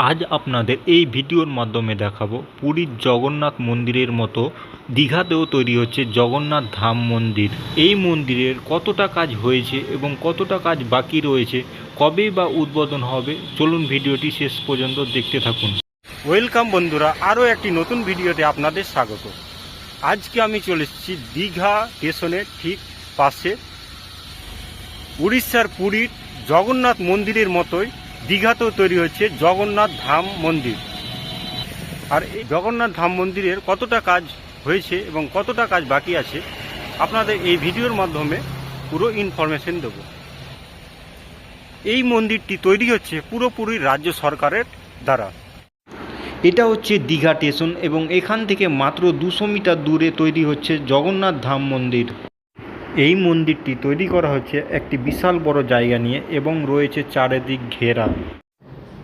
আজ আপনাদের এই ভিডিওর মাধ্যমে দেখাবো পুরীর জগন্নাথ মন্দিরের মতো দীঘাতেও তৈরি হচ্ছে জগন্নাথ ধাম মন্দির। এই মন্দিরের কতটা কাজ হয়েছে এবং কতটা কাজ বাকি রয়েছে, কবে বা উদ্বোধন হবে, চলুন ভিডিওটি শেষ পর্যন্ত দেখতে থাকুন। ওয়েলকাম বন্ধুরা, আরও একটি নতুন ভিডিওতে আপনাদের স্বাগত। আজকে আমি চলে এসেছি দীঘা স্টেশনের ঠিক পাশে। উড়িষ্যার পুরীর জগন্নাথ মন্দিরের মতোই দীঘাতেও তৈরি হচ্ছে জগন্নাথ ধাম মন্দির। আর এই জগন্নাথ ধাম মন্দিরের কতটা কাজ হয়েছে এবং কতটা কাজ বাকি আছে, আপনাদের এই ভিডিওর মাধ্যমে পুরো ইনফরমেশন দেব। এই মন্দিরটি তৈরি হচ্ছে পুরোপুরি রাজ্য সরকারের দ্বারা। এটা হচ্ছে দীঘা স্টেশন এবং এখান থেকে মাত্র দুশো মিটার দূরে তৈরি হচ্ছে জগন্নাথ ধাম মন্দির। এই মন্দিরটি তৈরি করা হচ্ছে একটি বিশাল বড় জায়গা নিয়ে এবং রয়েছে চারিদিক ঘেরা।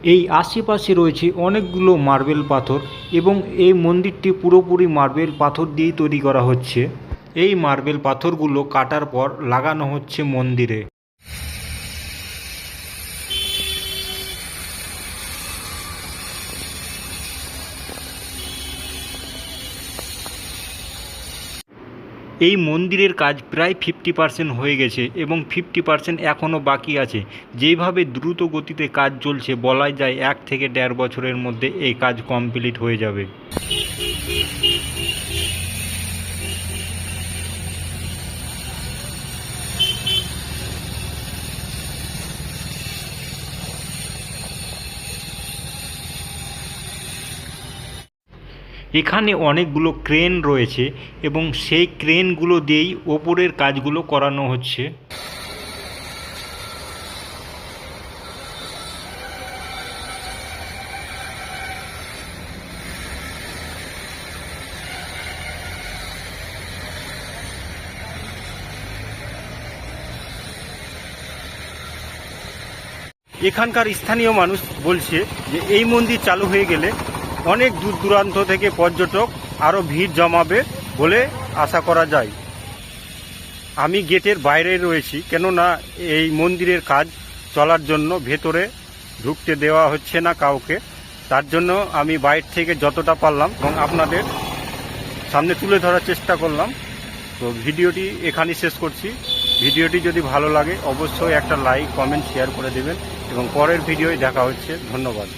এই আশেপাশে রয়েছে অনেকগুলো মার্বেল পাথর এবং এই মন্দিরটি পুরোপুরি মার্বেল পাথর দিয়েই তৈরি করা হচ্ছে। এই মার্বেল পাথরগুলো কাটার পর লাগানো হচ্ছে মন্দিরে। এই মন্দিরের কাজ প্রায় ফিফটি পার্সেন্ট হয়ে গেছে এবং ফিফটি পার্সেন্ট এখনও বাকি আছে। যেভাবে দ্রুত গতিতে কাজ চলছে, বলাই যায় এক থেকে দেড় বছরের মধ্যে এই কাজ কমপ্লিট হয়ে যাবে। এখানে অনেকগুলো ক্রেন রয়েছে এবং সেই ক্রেনগুলো দিয়েই ওপরের কাজগুলো করানো হচ্ছে। এখানকার স্থানীয় মানুষ বলছে যে, এই মন্দির চালু হয়ে গেলে অনেক দূর দূরান্ত থেকে পর্যটক আরও ভিড় জমাবে বলে আশা করা যায়। আমি গেটের বাইরে রয়েছি, কেননা এই মন্দিরের কাজ চলার জন্য ভেতরে ঢুকতে দেওয়া হচ্ছে না কাউকে। তার জন্য আমি বাইর থেকে যতটা পারলাম এবং আপনাদের সামনে তুলে ধরার চেষ্টা করলাম। তো ভিডিওটি এখানেই শেষ করছি। ভিডিওটি যদি ভালো লাগে, অবশ্যই একটা লাইক, কমেন্ট, শেয়ার করে দেবেন এবং পরের ভিডিওয় দেখা হচ্ছে। ধন্যবাদ।